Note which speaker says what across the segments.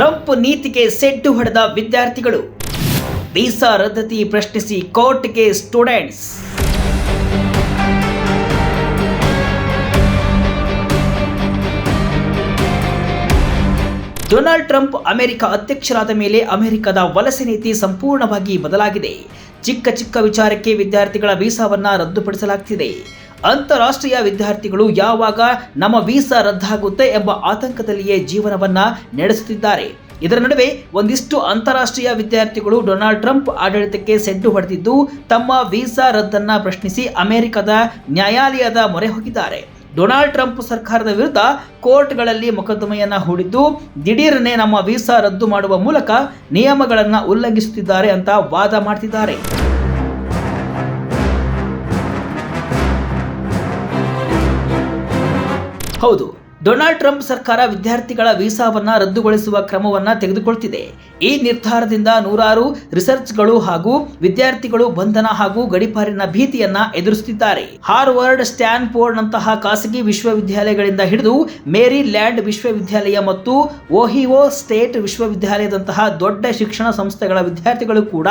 Speaker 1: Trump ನೀತಿಗೆ ಸೆಡ್ಡು ಹೊಡೆದ ವಿದ್ಯಾರ್ಥಿಗಳು. ವೀಸಾ ರದ್ದತಿ ಪ್ರಶ್ನಿಸಿ ಕೋರ್ಟ್ಗೆ ಸ್ಟೂಡೆಂಟ್ಸ್. ಡೊನಾಲ್ಡ್ ಟ್ರಂಪ್ ಅಮೆರಿಕ ಅಧ್ಯಕ್ಷರಾದ ಮೇಲೆ ಅಮೆರಿಕದ ವಲಸೆ ನೀತಿ ಸಂಪೂರ್ಣವಾಗಿ ಬದಲಾಗಿದೆ. ಚಿಕ್ಕ ಚಿಕ್ಕ ವಿಚಾರಕ್ಕೆ ವಿದ್ಯಾರ್ಥಿಗಳ ವೀಸಾವನ್ನ ರದ್ದುಪಡಿಸಲಾಗ್ತಿದೆ. ಅಂತಾರಾಷ್ಟ್ರೀಯ ವಿದ್ಯಾರ್ಥಿಗಳು ಯಾವಾಗ ನಮ್ಮ ವೀಸಾ ರದ್ದಾಗುತ್ತೆ ಎಂಬ ಆತಂಕದಲ್ಲಿಯೇ ಜೀವನವನ್ನ ನಡೆಸುತ್ತಿದ್ದಾರೆ. ಇದರ ನಡುವೆ ಒಂದಿಷ್ಟು ಅಂತಾರಾಷ್ಟ್ರೀಯ ವಿದ್ಯಾರ್ಥಿಗಳು ಡೊನಾಲ್ಡ್ ಟ್ರಂಪ್ ಆಡಳಿತಕ್ಕೆ ಸೆಡ್ಡು ಹೊಡೆದಿದ್ದು, ತಮ್ಮ ವೀಸಾ ರದ್ದನ್ನು ಪ್ರಶ್ನಿಸಿ ಅಮೆರಿಕದ ನ್ಯಾಯಾಲಯದ ಮೊರೆ ಹೋಗಿದ್ದಾರೆ. ಡೊನಾಲ್ಡ್ ಟ್ರಂಪ್ ಸರ್ಕಾರದ ವಿರುದ್ಧ ಕೋರ್ಟ್ಗಳಲ್ಲಿ ಮೊಕದ್ದಮೆಯನ್ನು ಹೂಡಿದ್ದು, ದಿಢೀರನೆ ನಮ್ಮ ವೀಸಾ ರದ್ದು ಮಾಡುವ ಮೂಲಕ ನಿಯಮಗಳನ್ನು ಉಲ್ಲಂಘಿಸುತ್ತಿದ್ದಾರೆ ಅಂತ ವಾದ ಮಾಡ್ತಿದ್ದಾರೆ. 厚度 ಡೊನಾಲ್ಡ್ ಟ್ರಂಪ್ ಸರ್ಕಾರ ವಿದ್ಯಾರ್ಥಿಗಳ ವೀಸಾವನ್ನ ರದ್ದುಗೊಳಿಸುವ ಕ್ರಮವನ್ನು ತೆಗೆದುಕೊಳ್ತಿದೆ. ಈ ನಿರ್ಧಾರದಿಂದ ನೂರಾರು ರಿಸರ್ಚ್ಗಳು ಹಾಗೂ ವಿದ್ಯಾರ್ಥಿಗಳು ಬಂಧನ ಹಾಗೂ ಗಡಿಪಾರಿನ ಭೀತಿಯನ್ನ ಎದುರಿಸುತ್ತಿದ್ದಾರೆ. ಹಾರ್ವರ್ಡ್ ಸ್ಟ್ಯಾನ್ಫೋರ್ಡ್ ನಂತಹ ಖಾಸಗಿ ವಿಶ್ವವಿದ್ಯಾಲಯಗಳಿಂದ ಹಿಡಿದು ಮೇರಿ ಲ್ಯಾಂಡ್ ವಿಶ್ವವಿದ್ಯಾಲಯ ಮತ್ತು ಓಹಿಯೋ ಸ್ಟೇಟ್ ವಿಶ್ವವಿದ್ಯಾಲಯದಂತಹ ದೊಡ್ಡ ಶಿಕ್ಷಣ ಸಂಸ್ಥೆಗಳ ವಿದ್ಯಾರ್ಥಿಗಳು ಕೂಡ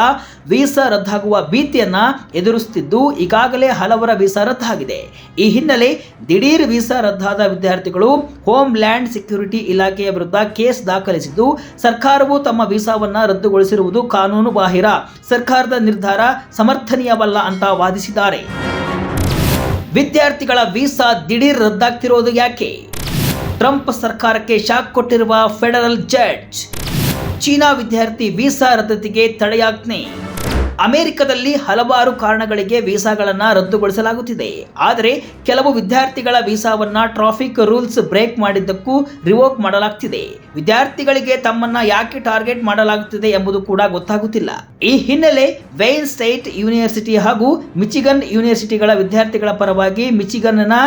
Speaker 1: ವೀಸಾ ರದ್ದಾಗುವ ಭೀತಿಯನ್ನ ಎದುರಿಸುತ್ತಿದ್ದು, ಈಗಾಗಲೇ ಹಲವರ ವೀಸಾ ರದ್ದಾಗಿದೆ. ಈ ಹಿನ್ನೆಲೆ ದಿಢೀರ್ ವೀಸಾ ರದ್ದಾದ ವಿದ್ಯಾರ್ಥಿಗಳು ಹೋಮ್ ಲ್ಯಾಂಡ್ ಸೆಕ್ಯೂರಿಟಿ ಇಲಾಖೆಯ ವಿರುದ್ಧ ಕೇಸ್ ದಾಖಲಿಸಿದ್ದು, ಸರ್ಕಾರವು ತಮ್ಮ ವೀಸಾವನ್ನ ರದ್ದುಗೊಳಿಸಿರುವುದು ಕಾನೂನು ಬಾಹಿರ. ಸರ್ಕಾರದ ನಿರ್ಧಾರ ಸಮರ್ಥನೀಯವಲ್ಲ ಅಂತ ವಾದಿಸಿದ್ದಾರೆ. ವಿದ್ಯಾರ್ಥಿಗಳ ವೀಸಾ ದಿಢೀರ್ ರದ್ದಾಗ್ತಿರೋದು ಯಾಕೆ? ಟ್ರಂಪ್ ಸರ್ಕಾರಕ್ಕೆ ಶಾಕ್ ಕೊಟ್ಟಿರುವ ಫೆಡರಲ್ ಜಡ್ಜ್. ಚೀನಾ ವಿದ್ಯಾರ್ಥಿ ವೀಸಾ ರದ್ದತಿಗೆ ತಡೆಯಾಜ್ಞೆ. ಅಮೆರಿಕದಲ್ಲಿ ಹಲವಾರು ಕಾರಣಗಳಿಗೆ ವೀಸಾಗಳನ್ನು ರದ್ದುಗೊಳಿಸಲಾಗುತ್ತಿದೆ. ಆದರೆ ಕೆಲವು ವಿದ್ಯಾರ್ಥಿಗಳ ವೀಸಾವನ್ನ ಟ್ರಾಫಿಕ್ ರೂಲ್ಸ್ ಬ್ರೇಕ್ ಮಾಡಿದ್ದಕ್ಕೂ ರಿವೋಕ್ ಮಾಡಲಾಗ್ತಿದೆ. ವಿದ್ಯಾರ್ಥಿಗಳಿಗೆ ತಮ್ಮನ್ನ ಯಾಕೆ ಟಾರ್ಗೆಟ್ ಮಾಡಲಾಗುತ್ತಿದೆ ಎಂಬುದು ಕೂಡ ಗೊತ್ತಾಗುತ್ತಿಲ್ಲ. ಈ ಹಿನ್ನೆಲೆ ವೇನ್ ಸ್ಟೇಟ್ ಯೂನಿವರ್ಸಿಟಿ ಹಾಗೂ ಮಿಚಿಗನ್ ಯೂನಿವರ್ಸಿಟಿಗಳ ವಿದ್ಯಾರ್ಥಿಗಳ ಪರವಾಗಿ ಮಿಚಿಗನ್ನ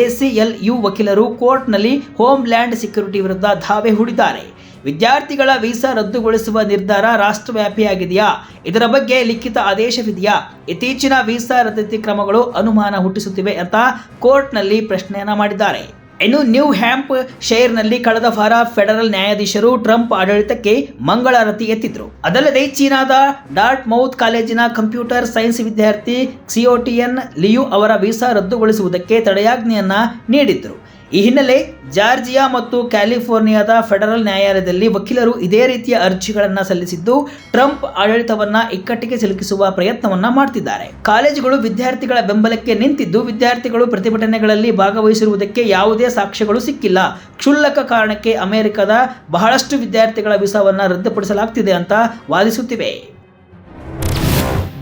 Speaker 1: ಎಸಿಎಲ್ಯು ವಕೀಲರು ಕೋರ್ಟ್ನಲ್ಲಿ ಹೋಮ್ ಲ್ಯಾಂಡ್ ಸೆಕ್ಯೂರಿಟಿ ವಿರುದ್ಧ ಧಾವೆ ಹೂಡಿದ್ದಾರೆ. ವಿದ್ಯಾರ್ಥಿಗಳ ವೀಸಾ ರದ್ದುಗೊಳಿಸುವ ನಿರ್ಧಾರ ರಾಷ್ಟ್ರವ್ಯಾಪಿಯಾಗಿದೆಯಾ? ಇದರ ಬಗ್ಗೆ ಲಿಖಿತ ಆದೇಶವಿದೆಯಾ? ಇತ್ತೀಚಿನ ವೀಸಾ ರದ್ದತಿ ಕ್ರಮಗಳು ಅನುಮಾನ ಹುಟ್ಟಿಸುತ್ತಿವೆ ಅಂತ ಕೋರ್ಟ್ನಲ್ಲಿ ಪ್ರಶ್ನೆಯನ್ನು ಮಾಡಿದ್ದಾರೆ. ಇನ್ನು ನ್ಯೂ ಹ್ಯಾಂಪ್ ಶೇರ್ನಲ್ಲಿ ಕಳೆದ ವಾರ ಫೆಡರಲ್ ನ್ಯಾಯಾಧೀಶರು ಟ್ರಂಪ್ ಆಡಳಿತಕ್ಕೆ ಮಂಗಳಾರತಿ ಎತ್ತಿದ್ರು. ಅದಲ್ಲದೆ ಚೀನಾದ ಡಾರ್ಟ್ ಮೌತ್ ಕಾಲೇಜಿನ ಕಂಪ್ಯೂಟರ್ ಸೈನ್ಸ್ ವಿದ್ಯಾರ್ಥಿ ಕ್ಸಿಯೋಟಿಯನ್ ಲಿಯು ಅವರ ವೀಸಾ ರದ್ದುಗೊಳಿಸುವುದಕ್ಕೆ ತಡೆಯಾಜ್ಞೆಯನ್ನ ನೀಡಿದ್ರು. ಈ ಹಿನ್ನೆಲೆ ಜಾರ್ಜಿಯಾ ಮತ್ತು ಕ್ಯಾಲಿಫೋರ್ನಿಯಾದ ಫೆಡರಲ್ ನ್ಯಾಯಾಲಯದಲ್ಲಿ ವಕೀಲರು ಇದೇ ರೀತಿಯ ಅರ್ಜಿಗಳನ್ನು ಸಲ್ಲಿಸಿದ್ದು, ಟ್ರಂಪ್ ಆಡಳಿತವನ್ನ ಇಕ್ಕಟ್ಟಿಗೆ ಸಿಲುಕಿಸುವ ಪ್ರಯತ್ನವನ್ನ ಮಾಡ್ತಿದ್ದಾರೆ. ಕಾಲೇಜುಗಳು ವಿದ್ಯಾರ್ಥಿಗಳ ಬೆಂಬಲಕ್ಕೆ ನಿಂತಿದ್ದು, ವಿದ್ಯಾರ್ಥಿಗಳು ಪ್ರತಿಭಟನೆಗಳಲ್ಲಿ ಭಾಗವಹಿಸಿರುವುದಕ್ಕೆ ಯಾವುದೇ ಸಾಕ್ಷ್ಯಗಳು ಸಿಕ್ಕಿಲ್ಲ. ಕ್ಷುಲ್ಲಕ ಕಾರಣಕ್ಕೆ ಅಮೆರಿಕದ ಬಹಳಷ್ಟು ವಿದ್ಯಾರ್ಥಿಗಳ ವಿಸಾವನ್ನು ರದ್ದುಪಡಿಸಲಾಗ್ತಿದೆ ಅಂತ ವಾದಿಸುತ್ತಿವೆ.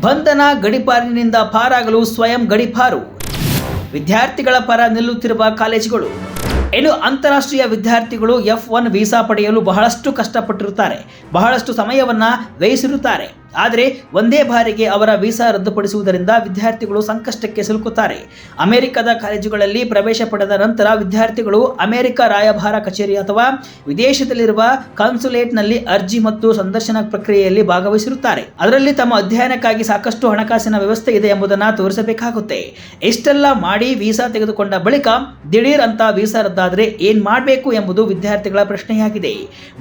Speaker 1: ಬಂಧನ ಗಡಿಪಾರಿನಿಂದ ಪಾರಾಗಲು ಸ್ವಯಂ ಗಡಿಪಾರು. ವಿದ್ಯಾರ್ಥಿಗಳ ಪರ ನಿಲ್ಲುತ್ತಿರುವ ಕಾಲೇಜುಗಳು. ಇನ್ನು ಅಂತಾರಾಷ್ಟ್ರೀಯ ವಿದ್ಯಾರ್ಥಿಗಳು ಎಫ್ ಒನ್ ವೀಸಾ ಪಡೆಯಲು ಬಹಳಷ್ಟು ಕಷ್ಟಪಟ್ಟಿರುತ್ತಾರೆ. ಬಹಳಷ್ಟು ಸಮಯವನ್ನು ವ್ಯಯಿಸಿರುತ್ತಾರೆ. ಆದರೆ ಒಂದೇ ಬಾರಿಗೆ ಅವರ ವೀಸಾ ರದ್ದುಪಡಿಸುವುದರಿಂದ ವಿದ್ಯಾರ್ಥಿಗಳು ಸಂಕಷ್ಟಕ್ಕೆ ಸಿಲುಕುತ್ತಾರೆ. ಅಮೆರಿಕದ ಕಾಲೇಜುಗಳಲ್ಲಿ ಪ್ರವೇಶ ಪಡೆದ ನಂತರ ವಿದ್ಯಾರ್ಥಿಗಳು ಅಮೆರಿಕ ರಾಯಭಾರ ಕಚೇರಿ ಅಥವಾ ವಿದೇಶದಲ್ಲಿರುವ ಕಾನ್ಸುಲೇಟ್ನಲ್ಲಿ ಅರ್ಜಿ ಮತ್ತು ಸಂದರ್ಶನ ಪ್ರಕ್ರಿಯೆಯಲ್ಲಿ ಭಾಗವಹಿಸಿರುತ್ತಾರೆ. ಅದರಲ್ಲಿ ತಮ್ಮ ಅಧ್ಯಯನಕ್ಕಾಗಿ ಸಾಕಷ್ಟು ಹಣಕಾಸಿನ ವ್ಯವಸ್ಥೆ ಇದೆ ಎಂಬುದನ್ನು ತೋರಿಸಬೇಕಾಗುತ್ತೆ. ಇಷ್ಟೆಲ್ಲ ಮಾಡಿ ವೀಸಾ ತೆಗೆದುಕೊಂಡ ಬಳಿಕ ದಿಢೀರ್ ಅಂತ ವೀಸಾ ರದ್ದಾದರೆ ಏನು ಮಾಡಬೇಕು ಎಂಬುದು ವಿದ್ಯಾರ್ಥಿಗಳ ಪ್ರಶ್ನೆಯಾಗಿದೆ.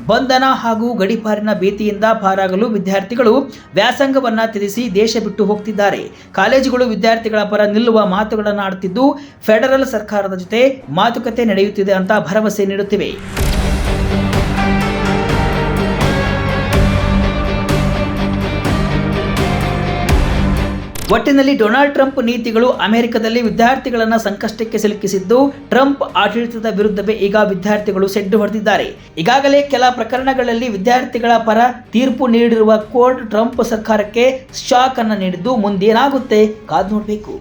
Speaker 1: ಬಂಧನ ಹಾಗೂ ಗಡಿಪಾರಿನ ಭೀತಿಯಿಂದ ಪಾರಾಗಲು ವಿದ್ಯಾರ್ಥಿಗಳು ವ್ಯಾಸಂಗವನ್ನ ತಿಳಿಸಿ ದೇಶ ಬಿಟ್ಟು ಹೋಗ್ತಿದ್ದಾರೆ. ಕಾಲೇಜುಗಳು ವಿದ್ಯಾರ್ಥಿಗಳ ಪರ ನಿಲ್ಲುವ ಮಾತುಗಳನ್ನು ಆಡುತ್ತಿದ್ದು, ಫೆಡರಲ್ ಸರ್ಕಾರದ ಜೊತೆ ಮಾತುಕತೆ ನಡೆಯುತ್ತಿದೆ ಅಂತ ಭರವಸೆ ನೀಡುತ್ತಿವೆ. ಒಟ್ಟಿನಲ್ಲಿ ಡೊನಾಲ್ಡ್ ಟ್ರಂಪ್ ನೀತಿಗಳು ಅಮೆರಿಕದಲ್ಲಿ ವಿದ್ಯಾರ್ಥಿಗಳನ್ನು ಸಂಕಷ್ಟಕ್ಕೆ ಸಿಲುಕಿಸಿದ್ದು, ಟ್ರಂಪ್ ಆಡಳಿತದ ವಿರುದ್ಧವೇ ಈಗ ವಿದ್ಯಾರ್ಥಿಗಳು ಸೆಡ್ಡು ಹೊಡೆದಿದ್ದಾರೆ. ಈಗಾಗಲೇ ಕೆಲ ಪ್ರಕರಣಗಳಲ್ಲಿ ವಿದ್ಯಾರ್ಥಿಗಳ ಪರ ತೀರ್ಪು ನೀಡಿರುವ ಕೋರ್ಟ್ ಟ್ರಂಪ್ ಸರ್ಕಾರಕ್ಕೆ ಶಾಕ್ ಅನ್ನು ನೀಡಿದ್ದು, ಮುಂದೇನಾಗುತ್ತೆ? ಕಾದು ನೋಡಬೇಕು.